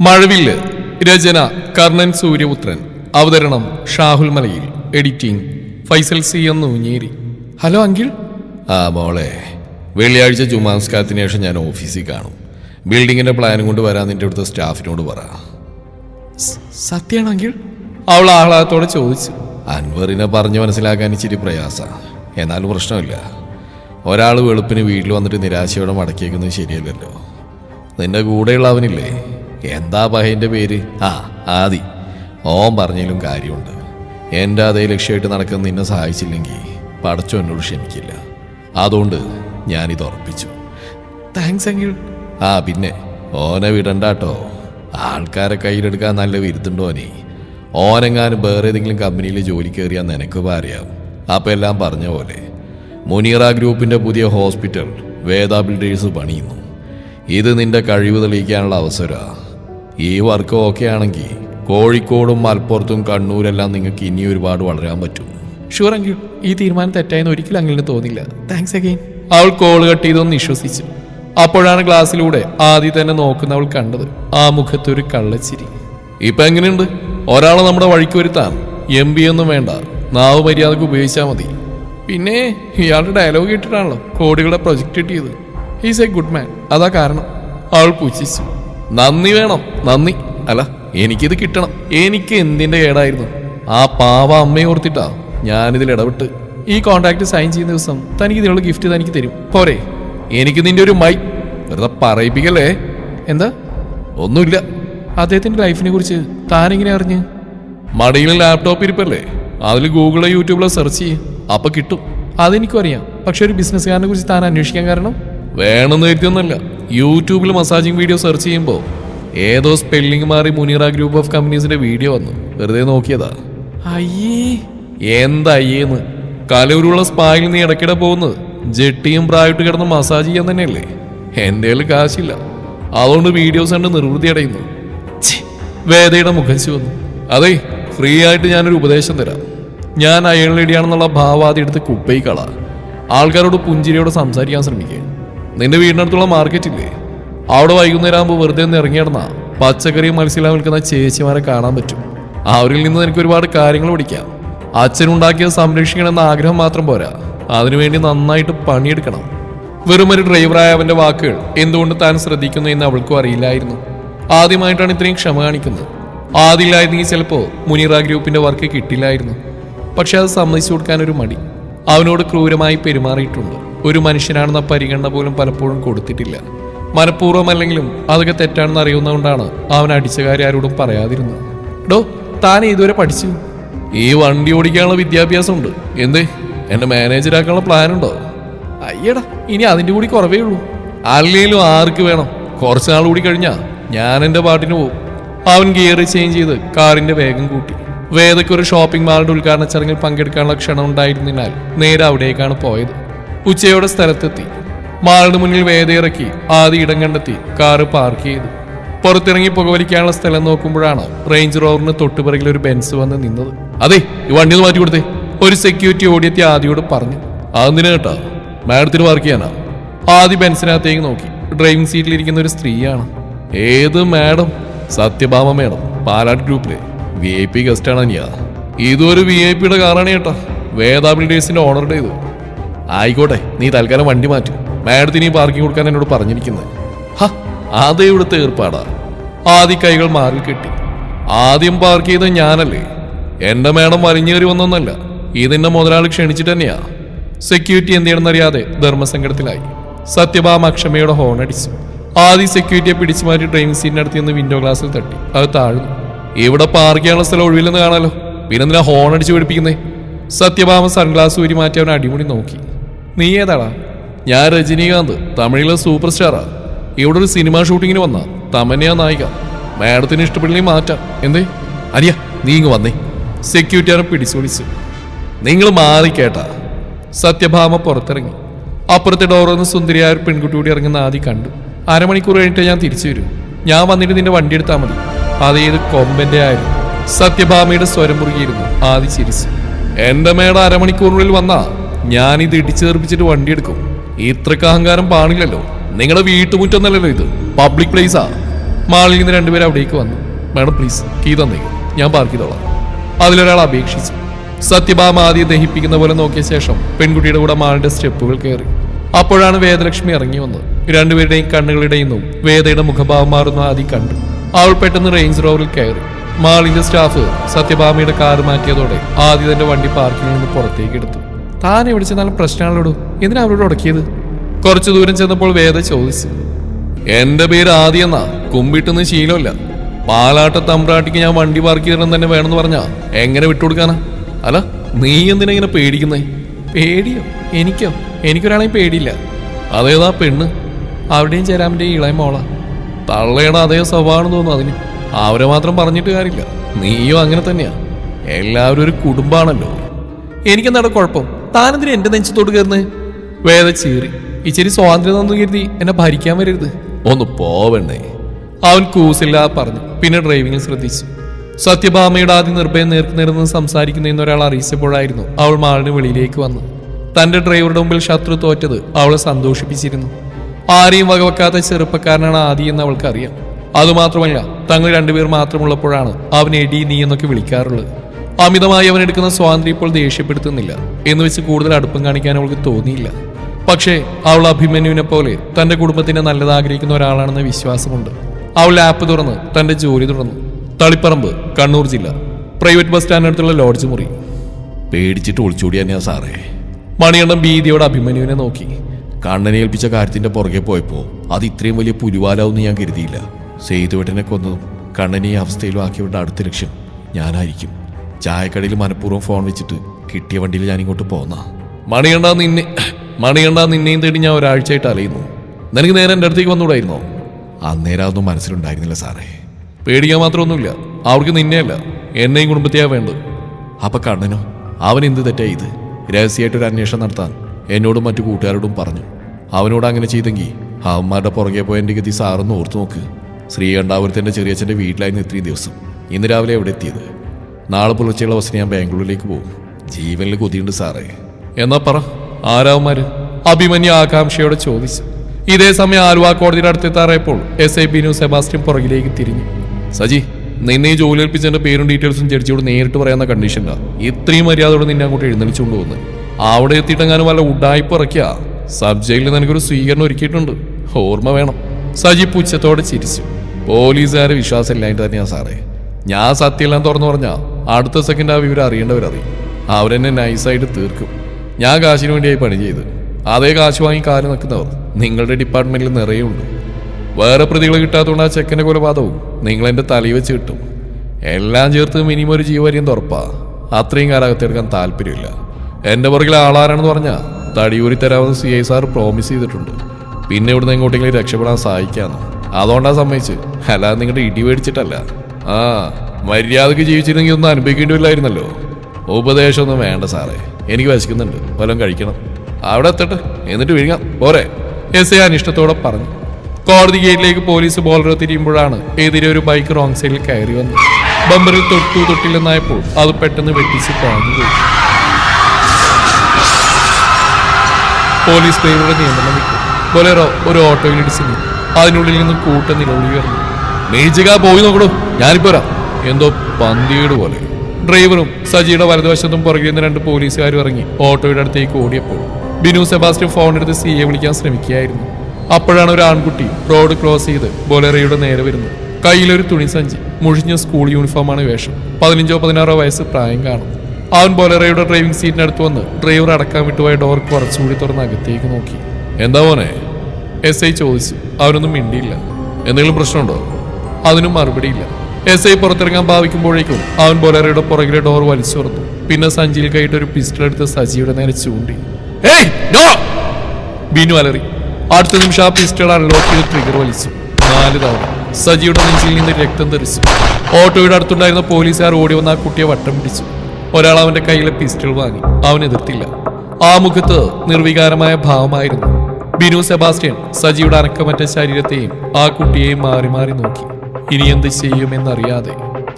മഴവില്ല് രചന കർണൻ സൂര്യപുത്രൻ അവതരണം ഷാഹുൽ മലയിൽ editing Faisal C എന്ന് ഊഞ്ഞേരി ഹലോ അങ്കിൾ. ആ മോളെ വെള്ളിയാഴ്ച ജുമാസ്കാരത്തിന് ശേഷം ഞാൻ ഓഫീസിൽ കാണും. ബിൽഡിങ്ങിന്റെ പ്ലാനും കൊണ്ട് വരാൻ നിന്റെ അടുത്ത സ്റ്റാഫിനോട് പറ. സത്യമാണ് അങ്കിൾ. അവൾ ആഹ്ലാദത്തോടെ ചോദിച്ചു. അൻവറിനെ പറഞ്ഞു മനസ്സിലാക്കാൻ ഇച്ചിരി പ്രയാസ. എന്നാലും പ്രശ്നമില്ല. ഒരാൾ വെളുപ്പിന് വീട്ടിൽ വന്നിട്ട് നിരാശയോടെ മടക്കിയേക്കുന്നത് ശരിയല്ലല്ലോ. നിന്റെ കൂടെയുള്ള അവനില്ലേ എന്താ പഹയന്റെ പേര്? ആ ആദി. ഓൻ പറഞ്ഞാലും കാര്യമുണ്ട്. എന്റെ അതേ ലക്ഷ്യമായിട്ട് നടക്കുന്ന നിന്നെ സഹായിച്ചില്ലെങ്കിൽ പടച്ചോ എന്നോട് ക്ഷമിക്കില്ല. അതുകൊണ്ട് ഞാനിത് ഉറപ്പിച്ചു. Thanks uncle. ആ പിന്നെ ഓനെ വിടണ്ടാട്ടോ. ആൾക്കാരെ കയ്യിലെടുക്കാൻ നല്ല വിരുത്തുണ്ടോ നീ? ഓനെങ്ങാനും വേറെ ഏതെങ്കിലും കമ്പനിയിൽ ജോലി കയറിയാൽ നിനക്ക് പറയാം അപ്പം എല്ലാം പറഞ്ഞ പോലെ മുനീറ ഗ്രൂപ്പിന്റെ പുതിയ ഹോസ്പിറ്റൽ വേദ ബിൽഡേഴ്സ് പണിയുന്നു. ഇത് നിന്റെ കഴിവ് തെളിയിക്കാനുള്ള അവസരമാണ് ഈ വർക്ക് ഓക്കെ ആണെങ്കിൽ കോഴിക്കോടും മലപ്പുറത്തും കണ്ണൂരെല്ലാം നിങ്ങൾക്ക് ഇനി ഒരുപാട് വളരാൻ പറ്റും. ഷുവർ അങ്കിൾ ഈ തീരുമാനം തെറ്റായെന്ന് ഒരിക്കലും അങ്കിളിന് തോന്നില്ല. താങ്ക്സ് അഗൈൻ അവൾ കോൾ കട്ട് ചെയ്തൊന്ന് വിശ്വസിച്ചു. അപ്പോഴാണ് ഗ്ലാസ്സിലൂടെ ആദ്യം തന്നെ നോക്കുന്ന അവൾ കണ്ടത് ആ മുഖത്തൊരു കള്ളച്ചിരി. ഇപ്പൊ എങ്ങനെയുണ്ട്? ഒരാളെ നമ്മുടെ വഴിക്ക് വരുത്താൻ എം ബി ഒന്നും വേണ്ട. നാവ് മര്യാദയ്ക്ക് ഉപയോഗിച്ചാൽ മതി. പിന്നെ ഇയാളുടെ ഡയലോഗ് കേട്ടിട്ടാണല്ലോ കോടികളുടെ പ്രൊജക്ട് കിട്ടിയത്. ഹീസ് എ ഗുഡ് മാൻ അതാ കാരണം. അവൾ പുച്ഛിച്ചു. നന്ദി വേണം നന്ദി. അല്ല എനിക്കിത് കിട്ടണം. എനിക്ക് എന്തിന്റെ കേടായിരുന്നു? ആ പാവ അമ്മയെ ഓർത്തിട്ടാ ഞാനിതിൽ ഇടപെട്ട് ഈ കോൺട്രാക്ട് സൈൻ ചെയ്യുന്ന ദിവസം തനിക്ക് ഇതിനുള്ള ഗിഫ്റ്റ് തനിക്ക് തരും. പോരെ എനിക്ക് നിന്റെ ഒരു മൈ വെറുതെ പറയിപ്പിക്കല്ലേ? എന്താ? ഒന്നുമില്ല. അദ്ദേഹത്തിന്റെ ലൈഫിനെ കുറിച്ച് താനെങ്ങനെ അറിഞ്ഞ്? മടിയിൽ ലാപ്ടോപ്പ് ഇരിപ്പല്ലേ? അതിൽ ഗൂഗിളോ യൂട്യൂബിലോ സെർച്ച് ചെയ്യും. അപ്പൊ കിട്ടും. അതെനിക്കും അറിയാം. പക്ഷെ ഒരു ബിസിനസ്സുകാരനെ കുറിച്ച് താൻ അന്വേഷിക്കാൻ കാരണം? വേണമെന്ന് കരുതിയൊന്നുമല്ല. യൂട്യൂബിൽ മസാജിങ് വീഡിയോ സെർച്ച് ചെയ്യുമ്പോൾ ഏതോ സ്പെല്ലിംഗ് മാറി മുനീറ ഗ്രൂപ്പ് ഓഫ് കമ്പനീസിന്റെ വീഡിയോ വന്നു. വെറുതെ നോക്കിയതാ. അയ്യേ. എന്താ അയ്യേന്ന് കലൂരുള്ള സ്പായിൽ നീ ഇടയ്ക്കിടെ പോകുന്നത് ജെട്ടിയും പ്രായിട്ട് കിടന്ന് മസാജ് ചെയ്യാൻ തന്നെയല്ലേ? എന്റെ കയ്യിൽ കാശില്ല. അതുകൊണ്ട് വീഡിയോസ് കണ്ട് നിർവൃതി അടയുന്നു. വേദയുടെ മുഖം ചുവന്നു. അതെ ഫ്രീ ആയിട്ട് ഞാനൊരു ഉപദേശം തരാം. ഞാൻ അയളിടിയാണെന്നുള്ള ഭാവാദി എടുത്ത് കുപ്പൈ കള. ആൾക്കാരോട് പുഞ്ചിരിയോട് സംസാരിക്കാൻ ശ്രമിക്കുക നിന്റെ വീടിനടുത്തുള്ള മാർക്കറ്റ് ഇല്ലേ? അവിടെ വൈകുന്നേരം ആകുമ്പോൾ വെറുതെ ഒന്ന് ഇറങ്ങി നടന്ന പച്ചക്കറിയും മത്സ്യമെല്ലാം വിൽക്കുന്ന ചേച്ചിമാരെ കാണാൻ പറ്റും. അവരിൽ നിന്ന് എനിക്ക് ഒരുപാട് കാര്യങ്ങൾ പഠിക്കാം. അച്ഛനുണ്ടാക്കിയത് സംരക്ഷിക്കണമെന്ന ആഗ്രഹം മാത്രം പോരാ. അതിനുവേണ്ടി നന്നായിട്ട് പണിയെടുക്കണം. വെറും ഒരു ഡ്രൈവറായ അവന്റെ വാക്കുകൾ എന്തുകൊണ്ട് താൻ ശ്രദ്ധിക്കുന്നു എന്ന് അവൾക്കും അറിയില്ലായിരുന്നു. ആദ്യമായിട്ടാണ് ഇത്രയും ക്ഷമ കാണിക്കുന്നത്. ആദ്യമില്ലായിരുന്നെങ്കിൽ ചിലപ്പോൾ മുനീറ ഗ്രൂപ്പിന്റെ വർക്ക് കിട്ടില്ലായിരുന്നു. പക്ഷെ അത് സമ്മതിച്ചു കൊടുക്കാൻ ഒരു മടി. അവനോട് ക്രൂരമായി പെരുമാറിയിട്ടുണ്ട്. ഒരു മനുഷ്യനാണെന്ന പരിഗണന പോലും പലപ്പോഴും കൊടുത്തിട്ടില്ല. മനഃപൂർവം അല്ലെങ്കിലും അതൊക്കെ തെറ്റാണെന്ന് അറിയുന്നതുകൊണ്ടാണ് അവൻ അടിച്ച കാര്യം ആരോടും പറയാതിരുന്നത്. ഡോ താൻ ഇതുവരെ പഠിച്ചു? ഈ വണ്ടി ഓടിക്കാനുള്ള വിദ്യാഭ്യാസം ഉണ്ട് എന്തേ? എന്നെ മാനേജരാക്കാനുള്ള പ്ലാൻ ഉണ്ടോ? അയ്യടാ ഇനി അതിന്റെ കൂടി കുറവേ ഉള്ളൂ. അല്ലെങ്കിലും ആർക്ക് വേണം? കുറച്ച് നാൾ കൂടി കഴിഞ്ഞാ ഞാൻ എന്റെ പാട്ടിന് പോകും അവൻ ഗിയർ ചേഞ്ച് ചെയ്ത് കാറിന്റെ വേഗം കൂട്ടി. വേദയ്ക്ക് ഒരു ഷോപ്പിംഗ് മാളിന്റെ ഉദ്ഘാടന ചടങ്ങിൽ പങ്കെടുക്കാനുള്ള ക്ഷണം ഉണ്ടായിരുന്നതിനാൽ നേരെ അവിടേക്കാണ് പോയത്. ഉച്ചയോടെ സ്ഥലത്തെത്തി. മാളിന് മുന്നിൽ വേദയിറക്കി ആദ്യ ഇടം കണ്ടെത്തി കാറ് പാർക്ക് ചെയ്തു. പുറത്തിറങ്ങി പുകവലിക്കാനുള്ള സ്ഥലം നോക്കുമ്പോഴാണ് റേഞ്ച് റോവറിന് തൊട്ടുപിറകിൽ ഒരു ബെൻസ് വന്ന് നിന്നത്. അതെ ഈ വണ്ടി മാറ്റി കൊടുത്തേ. ഒരു സെക്യൂരിറ്റി ഓടിയെത്തി ആദ്യയോട് പറഞ്ഞു. അതെന്തിനാ കേട്ടാ? മാഡത്തിന് വർക്ക് ചെയ്യാനാ? ആദ്യ ബെൻസിനകത്തേക്ക് നോക്കി. ഡ്രൈവിംഗ് സീറ്റിലിരിക്കുന്ന ഒരു സ്ത്രീയാണ്. ഏത് മാഡം? സത്യഭാമ മാഡം പാലാട് ഗ്രൂപ്പിലെ വി ഐ പി ഗസ്റ്റ് ആണ് ഞാൻ ഇതൊരു വി ഐ പിയുടെ കാറാണ് ചേട്ടാ വേദ ബിൽഡേഴ്സിന്റെ ഓണറുടെ ഇത്. ആയിക്കോട്ടെ നീ തൽക്കാലം വണ്ടി മാറ്റും. മാഡത്തിന് ഈ പാർക്കിംഗ് കൊടുക്കാൻ എന്നോട് പറഞ്ഞിരിക്കുന്നത്. ഹ അതേ ഇവിടുത്തെ ഏർപ്പാടാ. ആദ്യ കൈകൾ മാറി കെട്ടി. ആദ്യം പാർക്ക് ചെയ്ത ഞാനല്ലേ? എന്റെ മേഡം വലിഞ്ഞേറി വന്നൊന്നല്ല. ഇതിന്റെ മുതലാളി ക്ഷണിച്ചിട്ട് തന്നെയാ. സെക്യൂരിറ്റി എന്ത് ചെയ്യണമെന്നറിയാതെ ധർമ്മസങ്കടത്തിലായി. സത്യഭാമ അക്ഷമയുടെ ഹോൺ അടിച്ചു. ആദ്യം സെക്യൂരിറ്റിയെ പിടിച്ചു മാറ്റി ഡ്രൈവിംഗ് സീറ്റിനടുത്ത് നിന്ന് വിൻഡോ ഗ്ലാസ്സിൽ തട്ടി. അത് താഴ്ന്നു. ഇവിടെ പാർക്ക് ചെയ്യാനുള്ള സ്ഥലം ഒഴിവില്ലെന്ന് കാണാലോ. പിന്നെ എന്തിനാ ഹോൺ അടിച്ച് പിടിപ്പിക്കുന്നേ? സത്യഭാമ സൺഗ്ലാസ് ഊരി മാറ്റി അവൻ അടിമുടി നോക്കി. നീ ഏതാടാ? ഞാൻ രജനീകാന്ത് തമിഴിലെ സൂപ്പർ സ്റ്റാറാ ഇവിടെ ഒരു സിനിമ ഷൂട്ടിങ്ങിന് വന്ന. തമന്നയാ നായിക. മാഡത്തിന് ഇഷ്ടപ്പെട്ടില്ലെങ്കിൽ മാറ്റാം. എന്തേ? അരിയ നീ ഇങ്ങ് വന്നേ. സെക്യൂരിറ്റിയാരെ പിടിച്ചു പിടിച്ചു. നിങ്ങൾ മാറിക്കേട്ടാ സത്യഭാമ പുറത്തിറങ്ങി. അപ്പുറത്തെ ഡോറിൽ സുന്ദരിയായ ഒരു പെൺകുട്ടി കൂടി ഇറങ്ങുന്ന ആദ്യം കണ്ടു. അരമണിക്കൂർ കഴിഞ്ഞിട്ട് ഞാൻ തിരിച്ചു വരും. ഞാൻ വന്നിട്ട് നിന്റെ വണ്ടി എടുത്താൽ മതി. അതേത് കൊമ്പന്റെ ആയാലും. സത്യഭാമയുടെ സ്വരം മുറുകിയിരുന്നു. ആദ്യ ചിരിച്ചു. എന്റെ മേട അരമണിക്കൂറിനുള്ളിൽ വന്നാ. ഞാൻ ഇത് ഇടിച്ചു തെറിപ്പിച്ചിട്ട് വണ്ടി എടുക്കും ഇത്രക്ക് അഹങ്കാരം പാണില്ലല്ലോ. നിങ്ങളുടെ വീട്ടുമുറ്റൊന്നല്ലല്ലോ ഇത്. പബ്ലിക് പ്ലേസാ മാളിൽ നിന്ന് രണ്ടുപേരും അവിടേക്ക് വന്നു. മാഡം പ്ലീസ് കീ തന്നേ. ഞാൻ പാർക്ക് ചെയ്തോളാം. അതിലൊരാൾ അപേക്ഷിച്ചു. സത്യഭാമ ആദ്യം ദഹിപ്പിക്കുന്ന പോലെ നോക്കിയ ശേഷം പെൺകുട്ടിയുടെ കൂടെ മാളിന്റെ സ്റ്റെപ്പുകൾ കയറി. അപ്പോഴാണ് വേദലക്ഷ്മി ഇറങ്ങി വന്നത്. രണ്ടുപേരുടെയും കണ്ണുകളുടെയും നിന്നും വേദയുടെ മുഖഭാവം മാറുന്ന ആദ്യം കണ്ടു. അവൾ പെട്ടെന്ന് റേഞ്ച് റോവറിൽ കയറി. മാളിന്റെ സ്റ്റാഫ് സത്യഭാമയുടെ കാർ മാറ്റിയതോടെ ആദ്യം തന്റെ വണ്ടി പാർക്കിൽ നിന്ന് പുറത്തേക്ക് എടുത്തു. താൻ എവിടെ ചെന്നാലും പ്രശ്നങ്ങളോടും. എന്തിനാ അവരോട് ഉടക്കിയത്? കുറച്ചു ദൂരം ചെന്നപ്പോൾ വേദ ചോദിച്ചു. എന്റെ പേര് ആദ്യം എന്നാ കുമ്പിട്ടുന്ന ശീലമില്ല. പാലാട്ട തമ്പ്രാട്ടിക്ക് ഞാൻ വണ്ടി പാർക്ക് ചെയ്യണം തന്നെ വേണമെന്ന് പറഞ്ഞാ. എങ്ങനെ വിട്ടുകൊടുക്കാനാ? അല്ല നീ എന്തിനാ ഇങ്ങനെ പേടിക്കുന്നേ? പേടിയോ? എനിക്കോ? എനിക്കൊരാളെയും പേടിയില്ല. അതേതാ പെണ്ണ്? അവിടെയും ചേരാമിന്റെയും ഇളയ മോള. തള്ളയുടെ അതേ സ്വഭാവം തോന്നുന്നു അതിന്. അവരെ മാത്രം പറഞ്ഞിട്ട് കാര്യമില്ല. നീയോ അങ്ങനെ തന്നെയാ. എല്ലാവരും ഒരു കുടുംബാണല്ലോ. എനിക്കെന്താണ് കുഴപ്പം? താനെന്തിനാ എന്റെ നെഞ്ചത്തോട് കയറുന്നത് വേദ ചീറി. ഇച്ചിരി സ്വാതന്ത്ര്യം തന്നു കരുതി എന്നെ ഭരിക്കാൻ വരരുത്. ഒന്ന് പോവണ്ണേ അവൻ കൂസില്ല പറഞ്ഞു. പിന്നെ ഡ്രൈവിംഗിൽ ശ്രദ്ധിച്ചു. സത്യഭാമയുടെ ആദ്യം നിർഭയം നേർക്ക് നേർന്ന് സംസാരിക്കുന്ന ഒരാൾ അറിയിച്ചപ്പോഴായിരുന്നു അവൾ മാളിന് വെളിയിലേക്ക് വന്നു. തന്റെ ഡ്രൈവറുടെ മുമ്പിൽ ശത്രു തോറ്റത് അവളെ സന്തോഷിപ്പിച്ചിരുന്നു. ആരെയും വകവെക്കാത്ത ചെറുപ്പക്കാരനാണ് ആദി എന്ന് അവൾക്കറിയാം. അതുമാത്രമല്ല തങ്ങൾ രണ്ടുപേർ മാത്രമുള്ളപ്പോഴാണ് അവൻ എടി നീ എന്നൊക്കെ വിളിക്കാറുള്ളത്. അമിതമായി അവൻ എടുക്കുന്ന സ്വാതന്ത്ര്യം ഇപ്പോൾ ദേഷ്യപ്പെടുത്തുന്നില്ല. എന്ന് വെച്ച് കൂടുതൽ അടുപ്പം കാണിക്കാൻ അവൾക്ക് തോന്നിയില്ല. പക്ഷേ അവൾ അഭിമന്യുവിനെ പോലെ തന്റെ കുടുംബത്തിന് നല്ലത് ആഗ്രഹിക്കുന്ന ഒരാളാണെന്ന വിശ്വാസമുണ്ട്. അവൾ ആപ്പ് തുറന്ന് തന്റെ ജോലി തുടർന്നു. തളിപ്പറമ്പ് കണ്ണൂർ ജില്ല. പ്രൈവറ്റ് ബസ് സ്റ്റാൻഡിനടുത്തുള്ള ലോഡ്ജ് മുറി. പേടിച്ചിട്ട് ഒളിച്ചോടി തന്നെയാ സാറേ. മണിയണ്ണം ഭീതിയോടെ അഭിമന്യുവിനെ നോക്കി. കണ്ണനെ ഏൽപ്പിച്ച കാര്യത്തിന്റെ പുറകെ പോയപ്പോ അത് ഇത്രയും വലിയ പുലിവാലാവെന്ന് ഞാൻ കരുതിയില്ല. സേതുവേട്ടനെ കൊന്നതും കണ്ണനെ ഈ അവസ്ഥയിലും ആക്കിയവരുടെ അടുത്ത ലക്ഷ്യം ഞാനായിരിക്കും. ചായക്കടയിൽ മനഃപൂർവം ഫോൺ വെച്ചിട്ട് കിട്ടിയ വണ്ടിയിൽ ഞാൻ ഇങ്ങോട്ട് പോന്ന. മണിയണ്ടാ നിന്നെ മണിയണ്ടാ നിന്നെയും തേടി ഞാൻ ഒരാഴ്ചയായിട്ട് അലയുന്നു. നിനക്ക് നേരെ എന്റെ അടുത്തേക്ക് വന്നുകൂടായിരുന്നോ? അന്നേരം അതൊന്നും മനസ്സിലുണ്ടായിരുന്നില്ല സാറേ. പേടിക്കാൻ മാത്രമൊന്നുമില്ല. അവർക്ക് നിന്നെയല്ല എന്നെയും കുടുംബത്തെയാ വേണ്ടത്. അപ്പൊ കണ്ണനോ അവൻ എന്ത് തെറ്റായി ഇത്? രഹസ്യമായിട്ടൊരു അന്വേഷണം നടത്താൻ എന്നോടും മറ്റു കൂട്ടുകാരോടും പറഞ്ഞു. അവനോട് അങ്ങനെ ചെയ്തെങ്കിൽ അവന്മാരുടെ പുറകെ പോയ എന്റെ ഗതി സാറൊന്ന് ഓർത്തു നോക്ക്. ശ്രീകണ്ഠാപുരത്തിന്റെ ചെറിയച്ഛന്റെ വീട്ടിലായിരുന്നു ഇത്രയും ദിവസം. ഇന്ന് രാവിലെ എവിടെ എത്തിയത്? നാളെ പുലർച്ചെയുള്ള ബസ്സിന് ഞാൻ ബാംഗ്ലൂരിലേക്ക് പോകും. ജീവനിൽ കൊതിയുണ്ട് സാറേ. എന്നാ പറ ആരാവുമാര് അഭിമന്യു ആകാംക്ഷയോടെ ചോദിച്ചു. ഇതേ സമയം ആലുവ കോടതിയുടെ അടുത്തെത്താറായപ്പോൾ എസ് ഐ ബിനു സെബാസ്റ്റ്യൻ പുറകിലേക്ക് തിരിഞ്ഞു. സജി നിന്നെ ഈ ജോലി ഏൽപ്പിച്ചതിന്റെ പേരും ഡീറ്റെയിൽസും ജഡ്ജിയോട് നേരിട്ട് പറയാവുന്ന കണ്ടീഷനാ ഇത്രയും മര്യാദയോടെ നിന്നെ അങ്ങോട്ട് എഴുന്നള്ളിച്ചുകൊണ്ട് വന്ന്. അവിടെ എത്തിയിട്ടെങ്ങാനും വല്ല ഉഡായ്പ ഇറക്കിയ? സബ് ജയിലിൽ നിനക്കൊരു സ്വീകരണം ഒരുക്കിയിട്ടുണ്ട്. ഓർമ്മ വേണം. സജി പുച്ഛത്തോടെ ചിരിച്ചു. പോലീസുകാരെ വിശ്വാസമില്ലായിട്ട് തന്നെയാ സാറേ. ഞാൻ സത്യമെല്ലാം തുറന്നു പറഞ്ഞാ അടുത്ത സെക്കൻഡ് ആ വിവരം അറിയേണ്ടവരറിയും അവരെന്നെ നൈസായിട്ട് തീർക്കും. ഞാൻ കാശിന് വേണ്ടിയായി പണി ചെയ്ത്. അതേ കാശ് വാങ്ങി കാൽ നിൽക്കുന്നവർ നിങ്ങളുടെ ഡിപ്പാർട്ട്മെന്റിൽ നിറയെ ഉണ്ട്. വേറെ പ്രതികൾ കിട്ടാത്തതുകൊണ്ട് ആ ചെക്കന്റെ കൊലപാതകവും നിങ്ങൾ എന്റെ തലയിൽ വെച്ച് കിട്ടും. എല്ലാം ചേർത്ത് മിനിമം ഒരു ജീവര്യം തുറപ്പാ അത്രയും കാലം എടുക്കാൻ താല്പര്യമില്ല. എന്റെ പുറകിൽ ആളാരാണെന്ന് പറഞ്ഞാൽ തടിയൂരി തരാമെന്ന് സി ഐ സാർ പ്രോമിസ് ചെയ്തിട്ടുണ്ട്. പിന്നെ ഇവിടുന്ന് എങ്ങോട്ടെങ്കിലും രക്ഷപ്പെടാൻ സഹായിക്കാന്ന്. അതുകൊണ്ടാണ് സമ്മതിച്ച് അല്ലാതെ നിങ്ങളുടെ ഇടി മേടിച്ചിട്ടല്ല. ആ മര്യാദയ്ക്ക് ജീവിച്ചിരുന്നെങ്കിൽ ഒന്നും അനുഭവിക്കേണ്ടി വരില്ലായിരുന്നല്ലോ ഉപദേശമൊന്നും വേണ്ട സാറേ. എനിക്ക് വിശക്കുന്നുണ്ട്. വല്ലതും കഴിക്കണം. അവിടെ എത്തട്ടെ. എന്നിട്ട് വിഴുങ്ങാം. പോരെ. എസ് എ അനിഷ്ടത്തോടെ പറഞ്ഞു. കോടതി ഗേറ്റിലേക്ക് പോലീസ് ബോളർ തിരിയുമ്പോഴാണ് എതിരെ ഒരു ബൈക്ക് റോങ് സൈഡിൽ കയറി വന്നു ബമ്പറിൽ തൊട്ടു തൊട്ടില്ലെന്നായപ്പോൾ അത് പെട്ടെന്ന് വെട്ടിച്ച് പാഞ്ഞു പോയി. പോലീസ് ഡ്രൈവറുടെ നിയന്ത്രണം വിട്ടു. ബൊലേറോ ഒരു ഓട്ടോയിൽ ഇടിച്ചു അതിനുള്ളിൽ നിന്ന് കൂട്ട നിലവിളി ഉയർന്നു മേജിക പോയി നോക്കണു ഞാനിപ്പോരാ എന്തോ പന്തിയുടെ പോലെ. ഡ്രൈവറും സജിയുടെ വലതുവശത്തും പുറകിൽ നിന്ന് രണ്ട് പോലീസുകാരും ഇറങ്ങി ഓട്ടോയുടെ അടുത്തേക്ക് ഓടിയപ്പോൾ ബിനു സെബാസ്റ്റ്യൻ ഫോൺ എടുത്ത് സിയെ വിളിക്കാൻ ശ്രമിക്കുകയായിരുന്നു. അപ്പോഴാണ് ഒരു ആൺകുട്ടി റോഡ് ക്രോസ് ചെയ്ത് ബൊലറയുടെ നേരെ വരുന്നത്. കയ്യിലൊരു തുണിസഞ്ചി മുഴിഞ്ഞ സ്കൂൾ യൂണിഫോമാണ് വേഷം. പതിനഞ്ചോ പതിനാറോ വയസ്സ് പ്രായം കാണും. അവൻ ബൊലറയുടെ ഡ്രൈവിംഗ് സീറ്റിനടുത്ത് വന്ന് ഡ്രൈവർ അടക്കാൻ വിട്ടുപോയ ഡോർ കുറച്ചുകൂടി തുറന്ന് അകത്തേക്ക് നോക്കി. എന്താ മോനെ? എസ് ഐ ചോദിച്ചു. അവനൊന്നും മിണ്ടിയില്ല. എന്തെങ്കിലും പ്രശ്നമുണ്ടോ? അതിനും മറുപടിയില്ല. എസ് ഐ പുറത്തിറങ്ങാൻ ഭാവിക്കുമ്പോഴേക്കും അവൻ ബൊലേറയുടെ പുറകിലെ ഡോർ വലിച്ചു തുറന്നു. പിന്നെ സഞ്ചിയിൽ കൈയിട്ട് ഒരു പിസ്റ്റൾ എടുത്ത് സജിയുടെ നേരെ ചൂണ്ടി. ഏയ് നോ അലറി. അടുത്ത നിമിഷം ആ പിസ്റ്റൾ അൺലോക്ക് ചെയ്ത് ട്രിഗർ വലിച്ചു. നാല് തവണ. സജിയുടെ നെഞ്ചിൽ നിന്ന് രക്തം തെറിച്ചു. ഓട്ടോയുടെ അടുത്തുണ്ടായിരുന്ന പോലീസുകാർ ഓടി വന്ന ആ കുട്ടിയെ വട്ടം പിടിച്ചു. ഒരാൾ അവന്റെ കയ്യിലെ പിസ്റ്റൾ വാങ്ങി. അവൻ എതിർത്തില്ല. ആ മുഖത്ത് നിർവികാരമായ ഭാവമായിരുന്നു. ബിനു സെബാസ്റ്റ്യൻ സജിയുടെ അനക്കമറ്റ ശരീരത്തെയും ആ കുട്ടിയെയും മാറി മാറി നോക്കി. ഇനി എന്ത് ചെയ്യുമെന്നറിയാതെ.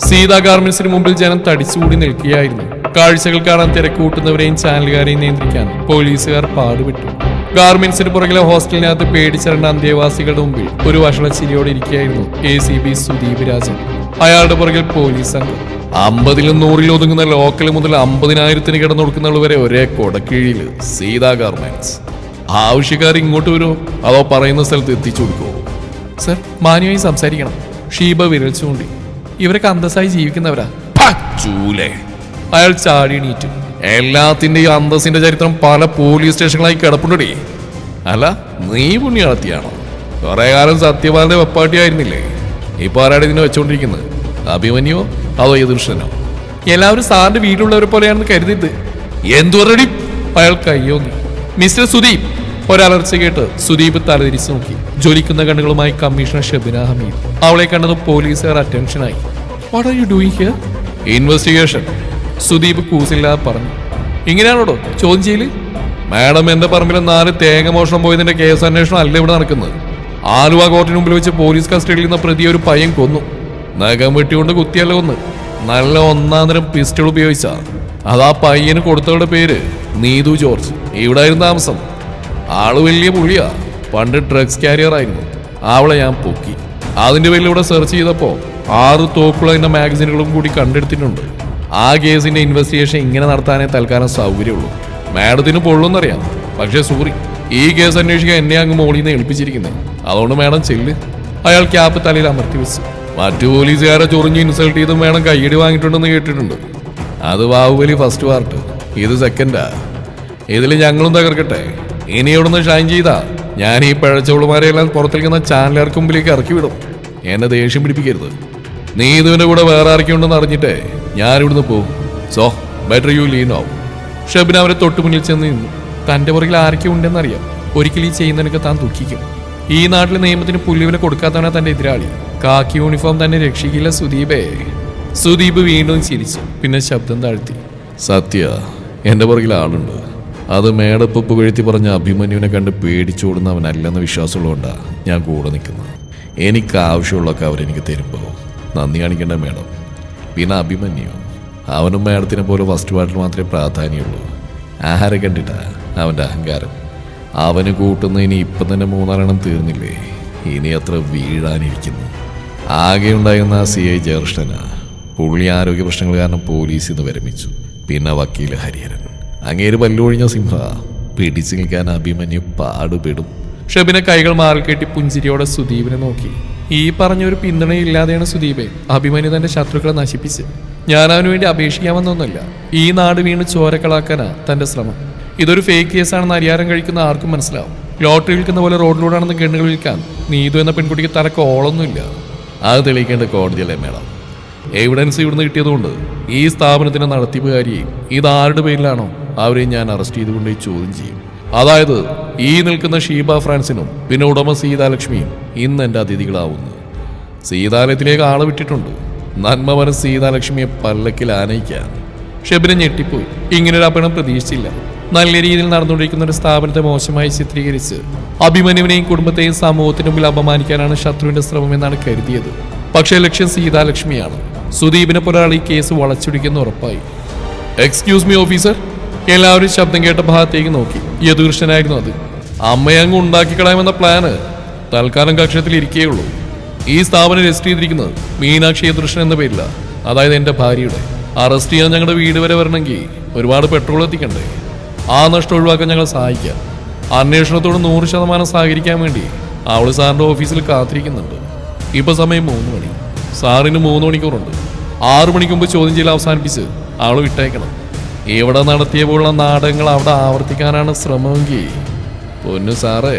സീതാ ഗാർമെന്റ്സിന് മുമ്പിൽ ജനം തടിച്ചുകൂടി നിൽക്കുകയായിരുന്നു. കാഴ്ചകൾ കാണാൻ തിരക്കൂട്ടുന്നവരെയും ചാനലുകാരെയും നിയന്ത്രിക്കാൻ പോലീസുകാർ പാടുപെട്ടു. ഗാർമെന്റ്സിന് പുറകിലെ ഹോസ്റ്റലിനകത്ത് പേടിച്ചിരണ്ട അന്തേവാസികളുടെ മുമ്പിൽ ഒരു വഷള ചിരിയോടെ ഇരിക്കുകയായിരുന്നു A C B Sudeep Rajan. അയാളുടെ പുറകിൽ പോലീസ് സംഘം. അമ്പതിലും നൂറിലും ഒതുങ്ങുന്ന ലോക്കൽ മുതൽ അമ്പതിനായിരത്തിന് കിടന്നൊടുക്കുന്നവർ വരെ ഒരേ കൊടക്കീഴിൽ സീതാ ഗാർമെന്റ്സ്. ആവശ്യക്കാർ ഇങ്ങോട്ട് വരുമോ? അതോ പറയുന്ന സ്ഥലത്ത് എത്തിച്ചു കൊടുക്കുമോ സർ മാന്യമായി സംസാരിക്കണം. ഷീബ വിരൽ ചൂണ്ടി. ഇവരൊക്കെ അന്തസ്സായി ജീവിക്കുന്നവരാ. ചൂലേ. അയാൾ ചാടി എണീറ്റു. എല്ലാത്തിന്റെയും അന്തസ്സിന്റെ ചരിത്രം പല പോലീസ് സ്റ്റേഷനുകളായി കിടപ്പുണ്ടടി. അല്ല നീ പുണ്യ നടത്തിയാണോ കുറെ കാലം സത്യപാലന്റെ വെപ്പാട്ടിയായിരുന്നില്ലേ ഇപ്പൊ ആരാണ് ഇതിനെ വെച്ചോണ്ടിരിക്കുന്നത് അഭിമന്യോ അതോ എതിർഷനോ എല്ലാവരും സാറിന്റെ വീട്ടിലുള്ളവരെ പോലെയാണെന്ന് കരുതിയത്. എന്തു പറയടി അയാൾ കയ്യോങ്ങി മിസ്റ്റർ സുദീപ് ഒരലർച്ച കേട്ട് സുദീപ് തലതിരിച്ചു നോക്കി. ജ്വലിക്കുന്ന കണ്ണുകളുമായി കമ്മീഷണർ ഷെബിന ഹമീദ്. അവളെ കണ്ടതും പോലീസുകാർ അറ്റൻഷനായി. What are you doing here investigation Sudeep കൂസില്ലാതെ പറഞ്ഞു. ഇങ്ങനെയാണോടോ? ചോദ്യം ചെയ്യൽ? മാഡം എന്റെ പറമ്പിൽ നാല് തേങ്ങ മോഷണം പോയതിന്റെ കേസ് അന്വേഷണം അല്ല ഇവിടെ നടക്കുന്നത്. ആലുവ കോർട്ടിന് മുമ്പിൽ വെച്ച് പോലീസ് കസ്റ്റഡിയിൽ നിന്ന പ്രതി ഒരു പയ്യൻ കൊന്നു. നഖം വെട്ടിക്കൊണ്ട് കുത്തിയല്ല കൊന്ന്. നല്ല ഒന്നാം തരം പിസ്റ്റൾ ഉപയോഗിച്ച. അത് ആ പയ്യന് കൊടുത്തവരുടെ പേര് നീതു ജോർജ്. ഇവിടെ ആയിരുന്നു താമസം. ആൾ വലിയ പുള്ളിയാ പണ്ട് ഡ്രഗ്സ് കാരിയർ ആയിരുന്നു. അവളെ ഞാൻ പൊക്കി. അതിന്റെ പേരിൽ ഇവിടെ സെർച്ച് ചെയ്തപ്പോ ആറ് തോക്കുള്ള മാഗസിനുകളും കൂടി കണ്ടെടുത്തിട്ടുണ്ട്. ആ കേസിന്റെ ഇൻവെസ്റ്റിഗേഷൻ ഇങ്ങനെ നടത്താനേ തൽക്കാലം സൗകര്യമുള്ളൂ. മാഡത്തിന് പൊള്ളുന്നറിയാം പക്ഷേ സൂറി ഈ കേസ് അന്വേഷിക്കാൻ എന്നെ അങ്ങ് മോളിൽ നിന്ന് ഏൽപ്പിച്ചിരിക്കുന്നത് അതുകൊണ്ട് മാഡം ചെല്ല്. അയാൾ ക്യാപ്പ് തലയിൽ അമർത്തി വെച്ചു. മറ്റു പോലീസുകാരെ ചൊറിഞ്ഞ് ഇൻസൾട്ട് ചെയ്തും വേണം കയ്യടി വാങ്ങിയിട്ടുണ്ടെന്ന് കേട്ടിട്ടുണ്ട്. അത് ബാഹുബലി ഫസ്റ്റ് പാർട്ട് ഇത് സെക്കൻഡാ ഇതിൽ ഞങ്ങളും തകർക്കട്ടെ. ഇനി ഇവിടുന്ന് ഷൈൻ ചെയ്താ ഞാൻ ഈ പഴച്ചവളുമാരെയെല്ലാം പുറത്തേക്കുന്ന ചാനലുകാർക്ക് മുമ്പിലേക്ക് ഇറക്കി വിടും എന്നെ ദേഷ്യം പിടിപ്പിക്കരുത്. നീ ഇതുവിന്റെ കൂടെ വേറെ ആർക്കുണ്ടെന്ന് അറിഞ്ഞിട്ടേ ഞാൻ ഇവിടുന്ന് പോകും. So better you lean off Shabina അവരെ തൊട്ടു മുന്നിൽ ചെന്ന് നിന്നു. തന്റെ പുറകിൽ ആരൊക്കെ ഉണ്ടെന്നറിയാം. ഒരിക്കലും ഈ ചെയ്യുന്നതിനൊക്കെ താൻ ദുഃഖിക്കും. ഈ നാട്ടിലെ നിയമത്തിന് പുല്ലുവില കൊടുക്കാത്തവനാ തന്റെ എതിരാളി. കാക്കി യൂണിഫോം തന്നെ രക്ഷിക്കില്ല സുദീപേ. സുദീപ് വീണ്ടും ചിരിച്ചു. പിന്നെ ശബ്ദം താഴ്ത്തി. സത്യ എന്റെ പുറകിൽ ആളുണ്ട്. അത് മേടപ്പൊപ്പ് വീഴ്ത്തി പറഞ്ഞ അഭിമന്യുവിനെ കണ്ട് പേടിച്ചോടുന്ന അവനല്ലെന്ന വിശ്വാസമുള്ളതുകൊണ്ടാ ഞാൻ കൂടെ നിൽക്കുന്നത്. എനിക്ക് ആവശ്യമുള്ളൊക്കെ അവരെനിക്ക് തരുമ്പോൾ നന്ദി കാണിക്കേണ്ട മേഡം. പിന്നെ അഭിമന്യു അവനും മേഡത്തിനെ പോലെ ഫസ്റ്റ് പാർട്ടിൽ മാത്രമേ പ്രാധാന്യമുള്ളൂ. ആഹാരം കണ്ടിട്ടാ അവന്റെ അഹങ്കാരം. അവന് കൂട്ടുന്ന ഇനി ഇപ്പം തന്നെ മൂന്നാലെണ്ണം തീർന്നില്ലേ? ഇനി അത്ര വീഴാനിരിക്കുന്നു. ആകെ ഉണ്ടായിരുന്ന സി ഐ ജയകൃഷ്ണന് പുള്ളി ആരോഗ്യ പ്രശ്നങ്ങൾ കാരണം പോലീസിൽ നിന്ന് വിരമിച്ചു. പിന്നെ വക്കീൽ ഹരിഹരൻ. അങ്ങേര് പല്ലൊഴിഞ്ഞ സിംഹ പിടിച്ചു നിൽക്കാൻ അഭിമന്യു പാടുപെടും. ഷബിനെ കൈകൾ മാറിക്കെട്ടി പുഞ്ചിരിയോടെ സുദീപിനെ നോക്കി. ഈ പറഞ്ഞൊരു പിന്തുണയില്ലാതെയാണ് സുദീപെ അഭിമന്യു തന്റെ ശത്രുക്കളെ നശിപ്പിച്ച്. ഞാൻ അവന് വേണ്ടി അപേക്ഷിക്കാമെന്നൊന്നുമല്ല ഈ നാട് വീണ് ചോരക്കളാക്കാനാ തന്റെ ശ്രമം. ഇതൊരു ഫേക്ക് കേസാണെന്ന് അരിയാരം കഴിക്കുന്ന ആർക്കും മനസ്സിലാവും. ലോട്ടറി വിൽക്കുന്ന പോലെ റോഡിലൂടെയാണെന്ന് കെണ്ണുകൾ വിൽക്കാൻ നീതു എന്ന പെൺകുട്ടിക്ക് തലക്കോളൊന്നുമില്ല. അത് തെളിയിക്കേണ്ട കോടതിയല്ലേ മേഡം? എവിഡൻസ് ഇവിടുന്ന് കിട്ടിയതുകൊണ്ട് ഈ സ്ഥാപനത്തിന്റെ നടത്തിപ്പുകാരിയെയും ഇത് ആരുടെ പേരിലാണോ അവരെയും ഞാൻ അറസ്റ്റ് ചെയ്തുകൊണ്ട് ചോദ്യം ചെയ്യും. അതായത് ഈ നിൽക്കുന്ന ഷീബ ഫ്രാൻസിനും പിന്നെ ഉടമ സീതാലക്ഷ്മിയും ഇന്ന് എന്റെ അതിഥികളാവുന്നു. സീതാലയത്തിലേക്ക് ആളെ വിട്ടിട്ടുണ്ട്. നന്മവന സീതാലക്ഷ്മിയെ പല്ലക്കിൽ ആനയിക്കാൻ. ഷെബിനെ ഞെട്ടിപ്പോയി. ഇങ്ങനൊരു അപകടം പ്രതീക്ഷിച്ചില്ല. നല്ല രീതിയിൽ നടന്നുകൊണ്ടിരിക്കുന്ന ഒരു സ്ഥാപനത്തെ മോശമായി ചിത്രീകരിച്ച് അഭിമന്യുവിനെയും കുടുംബത്തെയും സമൂഹത്തിന് മുമ്പിൽ അപമാനിക്കാനാണ് ശത്രുവിന്റെ ശ്രമമെന്നാണ് കരുതിയത്. പക്ഷേ ലക്ഷ്യം സീതാലക്ഷ്മിയാണ്. സുദീപിനെ പോലെ ഈ കേസ് വളച്ചൊടിക്കുന്ന ഉറപ്പായി. എക്സ്ക്യൂസ് മീ ഓഫീസർ എല്ലാവരും ശബ്ദം കേട്ട ഭാഗത്തേക്ക് നോക്കി. യദുകൃഷ്ണനായിരുന്നു അത്. അമ്മയെ അങ്ങ് ഉണ്ടാക്കി കളയാമെന്ന പ്ലാന് തൽക്കാലം കക്ഷത്തിൽ ഇരിക്കുകയുള്ളൂ ഈ സ്ഥാപനം രജിസ്റ്റർ ചെയ്തിരിക്കുന്നത് മീനാക്ഷി യദുകൃഷ്ണൻ എന്ന പേരിലാണ് അതായത് എന്റെ ഭാര്യയുടെ. അറസ്റ്റ് ചെയ്യാൻ ഞങ്ങളുടെ വീട് വരെ വരണമെങ്കിൽ ഒരുപാട് പെട്രോൾ എത്തിക്കണ്ടേ? ആ നഷ്ടം ഒഴിവാക്കാൻ ഞങ്ങൾ സഹായിക്കാം. അന്വേഷണത്തോട് നൂറ് ശതമാനം സഹകരിക്കാൻ വേണ്ടി അവൾ സാറിന്റെ ഓഫീസിൽ കാത്തിരിക്കുന്നുണ്ട്. ഇപ്പൊ സമയം മൂന്ന് മണി. സാറിന് മൂന്ന് മണിക്കൂറുണ്ട്. ആറു മണിക്ക് ചോദ്യം ചെയ്യൽ അവസാനിപ്പിച്ച് ആൾ വിട്ടേക്കണം എവിടെ നടത്തിയ പോലുള്ള നാടകങ്ങൾ അവിടെ ആവർത്തിക്കാനാണ് ശ്രമമെങ്കിൽ പൊന്നു സാറേ.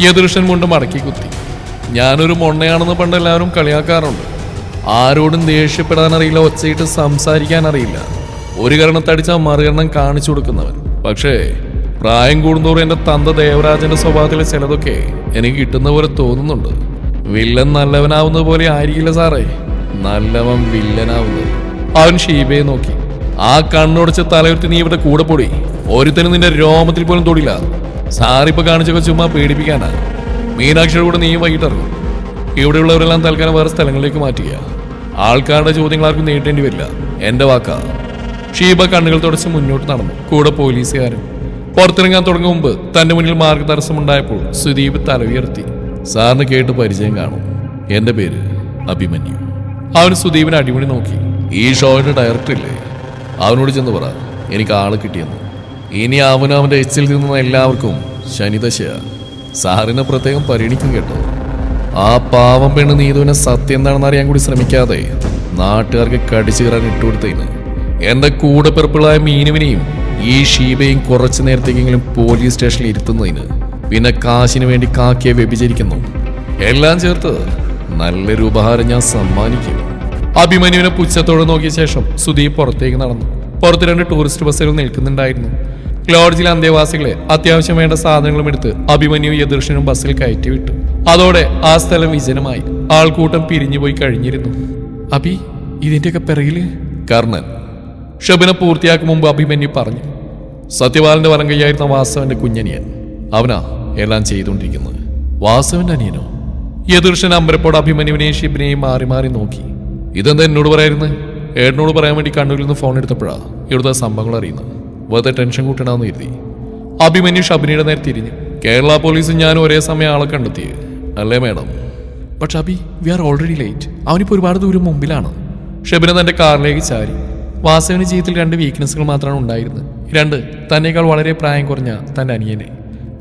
യദൃഷൻ മുണ്ട് മടക്കി കുത്തി. ഞാനൊരു മൊണ്ണയാണെന്ന് പണ്ട് എല്ലാവരും കളിയാക്കാറുണ്ട്. ആരോടും ദേഷ്യപ്പെടാൻ അറിയില്ല ഒച്ചയിട്ട് സംസാരിക്കാൻ അറിയില്ല ഒരു കരണത്തടിച്ചാൽ മറുകരണം കാണിച്ചു കൊടുക്കുന്നവൻ. പക്ഷേ പ്രായം കൂടുന്തോറും എന്റെ തന്ത ദേവരാജന്റെ സ്വഭാവത്തിലെ ചിലതൊക്കെ എനിക്ക് കിട്ടുന്ന പോലെ തോന്നുന്നുണ്ട്. വില്ലൻ നല്ലവനാവുന്നത് പോലെ ആയിരിക്കില്ല സാറേ. നല്ലവൻ വില്ലനാവുന്നത്. അവൻ ഷീബയെ നോക്കി. ആ കണ്ണുടച്ച് തലയുർത്തി നീ ഇവിടെ കൂടെ പൊടി. ഒരുത്തനും നിന്റെ രോമത്തിൽ പോലും തൊടില്ല. സാറിപ്പോ കാണിച്ചൊക്കെ ചുമ്മാ പേടിപ്പിക്കാനാ. മീനാക്ഷിയുടെ കൂടെ നീ വൈകിട്ട് ഇവിടെയുള്ളവരെല്ലാം തൽക്കാലം വേറെ സ്ഥലങ്ങളിലേക്ക് മാറ്റുക ആൾക്കാരുടെ ചോദ്യങ്ങൾ ആർക്കും നേരിടേണ്ടി വരില്ല. എന്റെ വാക്കാ. ഷീബ കണ്ണുകൾ തുടച്ച് മുന്നോട്ട് നടന്നു. കൂടെ പോലീസുകാരും പുറത്തിറങ്ങാൻ തുടങ്ങും മുമ്പ് തന്റെ മുന്നിൽ മാർഗതടസ്സമുണ്ടായപ്പോൾ സുദീപ് തല ഉയർത്തി. സാറിന് കേട്ട് പരിചയം കാണും. എന്റെ പേര് അഭിമന്യു. അവൻ സുദീപിനെ അടിമണി നോക്കി. ഈ ഷോയുടെ ഡയറക്ടർ ഇല്ലേ? അവനോട് ചെന്ന് പറ. എനിക്ക് ആൾ കിട്ടിയെന്ന്. ഇനി അവനും അവന്റെ എച്ചിൽ നിന്ന എല്ലാവർക്കും ശനിദശയാ. സാറിനെ പ്രത്യേകം പരിഗണിക്കും കേട്ടോ. ആ പാവം പെണ്ണ് നീതുവിനെ സത്യം എന്താണെന്ന് അറിയാൻ കൂടി ശ്രമിക്കാതെ നാട്ടുകാർക്ക് കടിച്ചു കയറാൻ ഇട്ടുകൊടുത്തതിന് എന്റെ കൂടെ പിറപ്പുകളായ മീനുവിനെയും ഈ ഷീബയും കുറച്ചു നേരത്തേക്കെങ്കിലും പോലീസ് സ്റ്റേഷനിൽ ഇരുത്തുന്നതിന് പിന്നെ കാശിന് വേണ്ടി കാക്കിയെ വ്യഭിചരിക്കുന്നു. എല്ലാം ചേർത്ത് നല്ലൊരു ഉപഹാരം ഞാൻ സമ്മാനിക്കും. അഭിമന്യുവിനെ പുച്ഛത്തോടെ നോക്കിയ ശേഷം സുദീപ് പുറത്തേക്ക് നടന്നു. പുറത്ത് രണ്ട് ടൂറിസ്റ്റ് ബസ്സുകൾ നിൽക്കുന്നുണ്ടായിരുന്നു. ലോഡ്ജിലെ അന്തേവാസികളെ അത്യാവശ്യം വേണ്ട സാധനങ്ങളും എടുത്ത് അഭിമന്യു എതിർഷനും ബസ്സിൽ കയറ്റി വിട്ടു അതോടെ ആ സ്ഥലം വിജനമായി. ആൾക്കൂട്ടം പിരിഞ്ഞുപോയി കഴിഞ്ഞിരുന്നു. അഭി ഇതിന്റെയൊക്കെ പിറകിൽ? കർണൻ. ഷബിന പൂർത്തിയാക്കും മുമ്പ് അഭിമന്യു പറഞ്ഞു. സത്യപാലന്റെ വലം കൈയായിരുന്ന വാസവന്റെ കുഞ്ഞനിയൻ. അവനാ? എല്ലാം ചെയ്തുകൊണ്ടിരിക്കുന്നത്. വാസവന്റെ അനിയനോ? യദുർഷൻ അമ്പരപ്പോട് അഭിമന്യുവിനെയും ഷിബിനെയും മാറി മാറി നോക്കി. ഇതെന്താ എന്നോട് പറയായിരുന്നു? ഏട്ടനോട് പറയാൻ വേണ്ടി കണ്ണൂരിൽ നിന്ന് ഫോൺ എടുത്തപ്പോഴാ ഇവിടുത്തെ സംഭവങ്ങൾ അറിയുന്നത്. വെറുതെ ടെൻഷൻ കൂട്ടണമെന്ന് കരുതി. അഭിമന്യു ഷബിനിയുടെ നേരെ തിരിഞ്ഞു. കേരള പോലീസും ഞാൻ ഒരേ സമയം ആളെ കണ്ടെത്തി. അല്ലേ മാഡം? പക്ഷെ Abhi we are already late അവനിപ്പോൾ ഒരുപാട് ദൂരം മുമ്പിലാണ്. ഷബിന തന്റെ കാറിലേക്ക് ചാരി. വാസവിന് ജീവിതത്തിൽ രണ്ട് വീക്ക്നെസ്സുകൾ മാത്രമാണ് ഉണ്ടായിരുന്നത്. രണ്ട് തന്നേക്കാൾ വളരെ പ്രായം കുറഞ്ഞ തന്റെ അനിയനെ.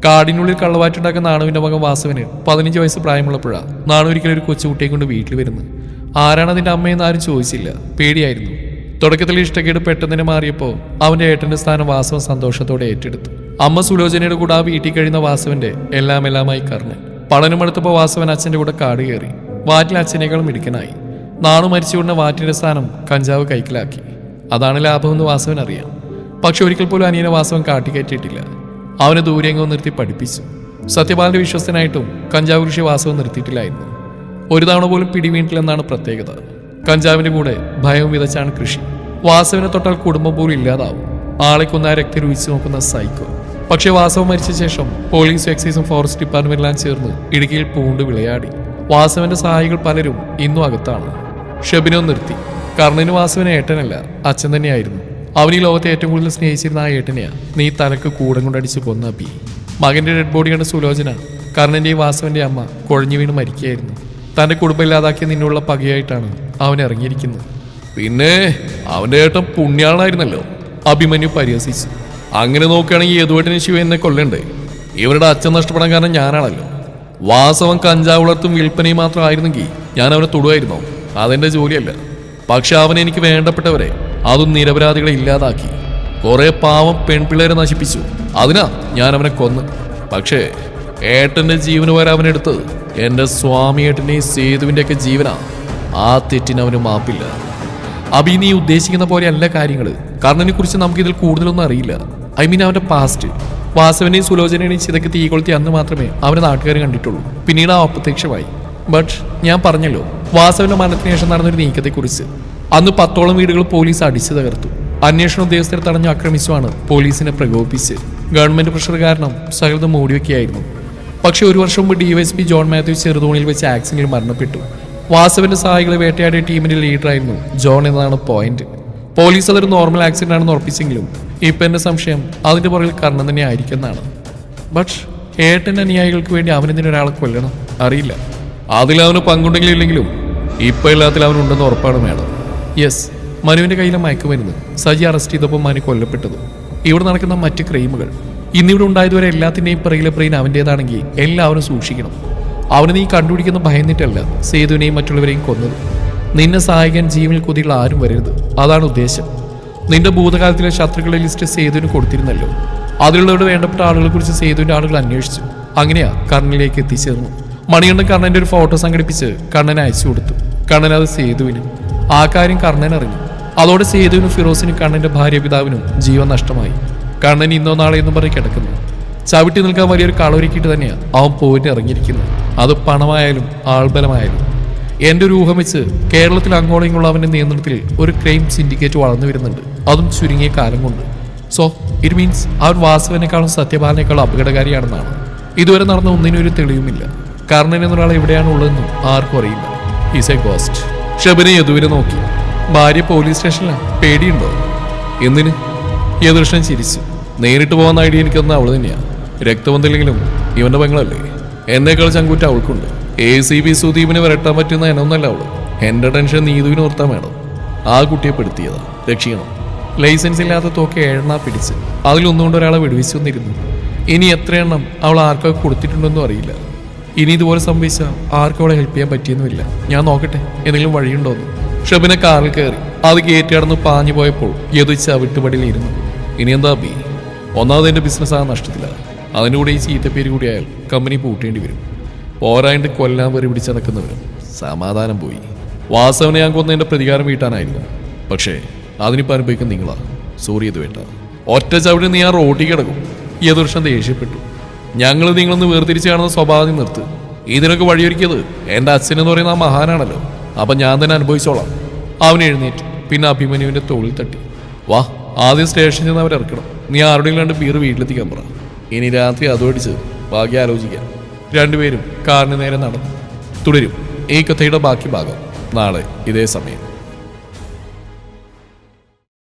കാടിനുള്ളിൽ കള്ളവാറ്റുണ്ടാക്കുന്ന നാണുവിന്റെ മകൻ വാസവന് പതിനഞ്ച് വയസ്സ് പ്രായമുള്ളപ്പോഴാണ് നാണു ഒരിക്കലും ഒരു കൊച്ചുകുട്ടിയെ കൊണ്ട് വീട്ടിൽ വരുന്നത്. ആരാണ് അതിന്റെ അമ്മയെന്ന് ആരും ചോദിച്ചില്ല. പേടിയായിരുന്നു. തുടക്കത്തിൽ ഇഷ്ടക്കേട് പെട്ടെന്ന് മാറിയപ്പോൾ അവന്റെ ഏട്ടന്റെ സ്ഥാനം വാസവൻ സന്തോഷത്തോടെ ഏറ്റെടുത്തു. അമ്മ സുലോചനയുടെ കൂടെ ആ വീട്ടിൽ കഴിയുന്ന വാസവന്റെ എല്ലാം എല്ലാമായി കർണൻ പഠനമെടുത്തപ്പോൾ വാസവൻ അച്ഛന്റെ കൂടെ കാട് കയറി. വാറ്റിൽ അച്ഛനേക്കാളും മിടുക്കനായി. നാണു മരിച്ചുകൊണ്ട് വാറ്റിന്റെ സ്ഥാനം കഞ്ചാവ് കൈക്കലാക്കി. അതാണ് ലാഭമെന്ന് വാസവൻ അറിയാം പക്ഷെ ഒരിക്കൽ പോലും അനിയനെ വാസവൻ കാട്ടിക്കയറ്റിയിട്ടില്ല. അവനെ ദൂരെങ്ങോ നിർത്തി പഠിപ്പിച്ചു. സത്യപാലിന്റെ വിശ്വസ്തനായിട്ടും കഞ്ചാവ് കൃഷി വാസവും നിർത്തിയിട്ടില്ലായിരുന്നു. ഒരു തവണ പോലും പിടിവീണിട്ടില്ലെന്നാണ് പ്രത്യേകത. കഞ്ചാവിന്റെ കൂടെ ഭയവും വിതച്ചാണ് കൃഷി. വാസവിനെ തൊട്ടാൽ കുടുംബം പോലും ഇല്ലാതാവും. ആളെ കൊന്ന രക്തി രുചിച്ചു നോക്കുന്ന സൈക്കോ. പക്ഷേ വാസവ് മരിച്ച ശേഷം പോലീസ് എക്സൈസും ഫോറസ്റ്റ് ഡിപ്പാർട്ട്മെന്റെല്ലാം ചേർന്ന് ഇടുക്കിയിൽ പൂണ്ട് വിളയാടി. വാസവന്റെ സഹായികൾ പലരും ഇന്നും അകത്താണ്. ഷെബിനോ നിർത്തി. കർണന് വാസവന് ഏട്ടനല്ല അച്ഛൻ തന്നെയായിരുന്നു. അവൻ ഈ ലോകത്തെ ഏറ്റവും കൂടുതൽ സ്നേഹിച്ചിരുന്ന ആ ഏട്ടനെയാ. നീ തലക്ക് കൂടം കൊണ്ടടിച്ച് കൊന്ന ബി മകന്റെ ഡെഡ് ബോഡി കണ്ട സുലോചന കർണന്റെയും വാസവന്റെ അമ്മ കുഴഞ്ഞു വീണ് മരിക്കുകയായിരുന്നു. തന്റെ കുടുംബം ഇല്ലാതാക്കിയ നിന്നുള്ള പകയായിട്ടാണ് അവൻ ഇറങ്ങിയിരിക്കുന്നത്. പിന്നെ അവന്റെ ഏട്ടൻ പുണ്യാളായിരുന്നല്ലോ. അഭിമന്യു പരിഹസിച്ചു. അങ്ങനെ നോക്കുകയാണെങ്കിൽ ഏതുവേട്ടന് ശിവ എന്നെ കൊല്ലണ്ടേ? ഇവരുടെ അച്ഛൻ നഷ്ടപ്പെടാൻ കാരണം ഞാനാണല്ലോ. വാസവം കഞ്ചാവ് വളർത്തും വിൽപ്പനയും മാത്രമായിരുന്നെങ്കിൽ ഞാൻ അവനെ തൊടുമായിരുന്നോ അതെന്റെ ജോലിയല്ല. പക്ഷെ അവൻ എനിക്ക് വേണ്ടപ്പെട്ടവരെ അതും നിരപരാധികളെ ഇല്ലാതാക്കി. കുറെ പാവം പെൺപിള്ളേരെ നശിപ്പിച്ചു. അതിനാ ഞാൻ അവനെ കൊന്ന്. പക്ഷേ ഏട്ടന്റെ ജീവന് വരെ അവനെടുത്ത് എന്റെ സ്വാമി ഏട്ടന്റെയും സേതുവിന്റെ ഒക്കെ ജീവനാ. ആ തെറ്റിന് അവന് മാപ്പില്ല. അഭി നീ ഉദ്ദേശിക്കുന്ന പോലെയല്ല കാര്യങ്ങൾ കർണനെ കുറിച്ച് നമുക്ക് ഇതിൽ കൂടുതലൊന്നും അറിയില്ല. ഐ മീൻ അവന്റെ പാസ്റ്റ്. വാസവനെയും സുലോചനയും ചിതക്ക് തീ കൊളുത്തി അന്ന് മാത്രമേ അവനെ നാട്ടുകാരെ കണ്ടിട്ടുള്ളൂ. പിന്നീട് ആ അപ്രത്യക്ഷമായി. ബട്ട് ഞാൻ പറഞ്ഞല്ലോ വാസവന്റെ മരണത്തിന് ശേഷം നടന്നൊരു നീക്കത്തെക്കുറിച്ച്. അന്ന് പത്തോളം വീടുകൾ പോലീസ് അടിച്ചു തകർത്തു. അന്വേഷണ ഉദ്യോഗസ്ഥരെ തടഞ്ഞു ആക്രമിച്ചുമാണ് പോലീസിനെ പ്രകോപിപ്പിച്ച്. ഗവൺമെന്റ് പ്രഷർ കാരണം സകലതും മൂടിവെക്കുകയായിരുന്നു. പക്ഷേ ഒരു വർഷം മുമ്പ് ഡിവൈഎസ്പി ജോൺ മാത്യു ചെറുതോണിയിൽ വെച്ച് ആക്സിഡന്റിൽ മരണപ്പെട്ടു. വാസവന്റെ സഹായികളെ വേട്ടയാടിയ ടീമിന്റെ ലീഡറായിരുന്നു ജോൺ എന്നതാണ് പോയിന്റ് പോലീസ് അതൊരു നോർമൽ ആക്സിഡന്റ് ആണെന്ന് ഉറപ്പിച്ചെങ്കിലും ഇപ്പൊ എന്റെ സംശയം അതിന്റെ പുറകിൽ കർണൻ തന്നെ ആയിരിക്കുന്നതാണ് ബട്ട് ഏട്ടൻ അനുയായികൾക്ക് വേണ്ടി അവനെന്തിനൊരാളെ കൊല്ലണം? അറിയില്ല. അതിൽ അവന് പങ്കുണ്ടെങ്കിലും ഇല്ലെങ്കിലും ഇപ്പൊ എല്ലാത്തിലും അവനുണ്ടെന്ന് ഉറപ്പാണ് മാഡം. യെസ് മനുവിന്റെ കയ്യിലെ മയക്കുമരുന്ന് സജി അറസ്റ്റ് ചെയ്തപ്പോൾ മനു കൊല്ലപ്പെട്ടത്. ഇവിടെ നടക്കുന്ന മറ്റ് ക്രൈമുകൾ. ഇന്നിവിടെ ഉണ്ടായതുവരെ എല്ലാത്തിന്റെയും പിറകിലെ ബ്രെയിൻ അവന്റേതാണെങ്കിൽ എല്ലാവരും സൂക്ഷിക്കണം. അവന് നീ കണ്ടുപിടിക്കുന്ന ഭയന്നിട്ടല്ല സേതുവിനെയും മറ്റുള്ളവരെയും കൊന്നത്. നിന്നെ സഹായിക്കാൻ ജീവനിൽ കൊതിയുള്ള ആരും വരരുത്. അതാണ് ഉദ്ദേശം. നിന്റെ ഭൂതകാലത്തിലെ ശത്രുക്കളെ ലിസ്റ്റ് സേതുവിന് കൊടുത്തിരുന്നല്ലോ. അതിലുള്ളവരുടെ വേണ്ടപ്പെട്ട ആളുകളെ കുറിച്ച് സേതുവിന്റെ ആളുകൾ അന്വേഷിച്ചു. അങ്ങനെയാ കർണിലേക്ക് എത്തിച്ചേർന്നു മണികണ്ഠൻ കർണന്റെ ഒരു ഫോട്ടോ സംഘടിപ്പിച്ച് കണ്ണൻ അയച്ചു കൊടുത്തു. കണ്ണൻ അത് സേതുവിന് ആ കാര്യം കർണൻ അറിഞ്ഞു. അതോടെ സേതുവിനും ഫിറോസിനും കണ്ണന്റെ ഭാര്യ പിതാവിനും ജീവൻ നഷ്ടമായി. കണ്ണൻ ഇന്നോ നാളെ എന്നും പറഞ്ഞ് കിടക്കുന്നു. ചവിട്ടി നിൽക്കാൻ വലിയൊരു കളൊരുക്കിയിട്ട് തന്നെയാണ് അവൻ പോയിട്ട് ഇറങ്ങിയിരിക്കുന്നത്. അത് പണമായാലും ആൾബലമായാലും. എന്റെ ഒരു ഊഹം വെച്ച് കേരളത്തിൽ അങ്ങോളം അവന്റെ നിയന്ത്രണത്തിൽ ഒരു ക്രൈം സിൻഡിക്കേറ്റ് വളർന്നു വരുന്നുണ്ട്. അതും ചുരുങ്ങിയ കാലം കൊണ്ട്. സോ ഇറ്റ് മീൻസ് അവൻ വാസുവിനേക്കാളും സത്യപാലനേക്കാളും അപകടകാരിയാണെന്നാണ്. ഇതുവരെ നടന്ന ഒന്നിനും ഒരു തെളിവുമില്ല. കർണൻ എന്നൊരാൾ എവിടെയാണ് ഉള്ളതെന്നും ആർക്കും അറിയില്ല. ഈസ് എ ഗോസ്റ്റ് ഷബിനെ യദുവിനെ നോക്കി. ഭാര്യ പോലീസ് സ്റ്റേഷനിലാണ് പേടിയുണ്ടോ? എന്തിന്? യദുഷ്ണൻ ചിരിച്ചു. നേരിട്ട് പോകുന്ന ഐഡിയ എനിക്കൊന്നും അവൾ തന്നെയാണ് രക്തബന്ധമില്ലെങ്കിലും ഇവന്റെ പെങ്ങളല്ലേ? എന്നേക്കാൾ ചങ്കൂറ്റ അവൾക്കുണ്ട്. എ സി ബി സുദീപിന് വരട്ടാൻ പറ്റുന്ന എന്നൊന്നല്ല അവൾ. എന്റെ ടെൻഷൻ നീതുവിന് ഓർത്താൻ വേണം. ആ കുട്ടിയെ പെടുത്തിയതാ. രക്ഷിക്കണം. ലൈസൻസ് ഇല്ലാത്ത തോക്ക് ഏഴെണ്ണ പിടിച്ച്. അതിലൊന്നുകൊണ്ട് ഒരാളെ വിടുവിച്ചു വന്നിരുന്നു ഇനി എത്ര എണ്ണം അവൾ ആർക്കൊക്കെ കൊടുത്തിട്ടുണ്ടെന്നും അറിയില്ല. ഇനി ഇതുപോലെ സംഭവിച്ച ആർക്കും അവളെ ഹെൽപ്പ് ചെയ്യാൻ പറ്റിയൊന്നുമില്ല. ഞാൻ നോക്കട്ടെ എന്തെങ്കിലും വഴിയുണ്ടോന്ന് ഷബിനെ കാറിൽ കയറി. അത് കയറ്റി കടന്ന് പാഞ്ഞു പോയപ്പോൾ യതുച്ച വിട്ടുപടിയിലിരുന്നു ഇനി എന്താ ബി? ഒന്നാമത് എന്റെ ബിസിനസ് ആ നഷ്ടത്തില്ല അതിന്റെ കൂടെ ഈ ചീത്തപ്പേര് പേര് ആയാൽ കമ്പനി പൂട്ടേണ്ടി വരും. പോരായിട്ട് കൊല്ലാൻ വരെ പിടിച്ച് നടക്കുന്നവരും സമാധാനം പോയി. വാസവനെ ഞാൻ കൊന്നതിന്റെ പ്രതികാരം വീട്ടാനായിരുന്നു. പക്ഷേ അതിനിപ്പോൾ അനുഭവിക്കുന്ന നിങ്ങളാ. സോറി ഇത് വേണ്ട ഒറ്റ ചവിടി നീ ആ റോട്ടിൽ കിടക്കും. ഈ ദൃശ്യം ദേഷ്യപ്പെട്ടു. ഞങ്ങൾ നിങ്ങളൊന്ന് വേർതിരിച്ച് കാണുന്ന സ്വഭാവം നിർത്ത്. ഇതിനൊക്കെ വഴിയൊരുക്കിയത് എന്റെ അച്ഛൻ എന്ന് പറയുന്ന ആ മഹാനാണല്ലോ. അപ്പം ഞാൻ തന്നെ അനുഭവിച്ചോളാം. അവൻ എഴുന്നേറ്റ്. പിന്നെ അഭിമന്യുവിന്റെ തോളിൽ തട്ടി. വാ ആദ്യം സ്റ്റേഷനിൽ നിന്ന് അവരിറക്കണം നീ ആരുടെയും കണ്ട് ബീർ വീട്ടിലെത്തിക്കാൻ പറ. ഇനി രാത്രി അതോടിച്ച് ബാക്കി ആലോചിക്കാം. രണ്ടുപേരും കാറിന് നേരെ നടന്നു. തുടരും. ഈ കഥയുടെ ബാക്കി ഭാഗം. നാളെ ഇതേ സമയം.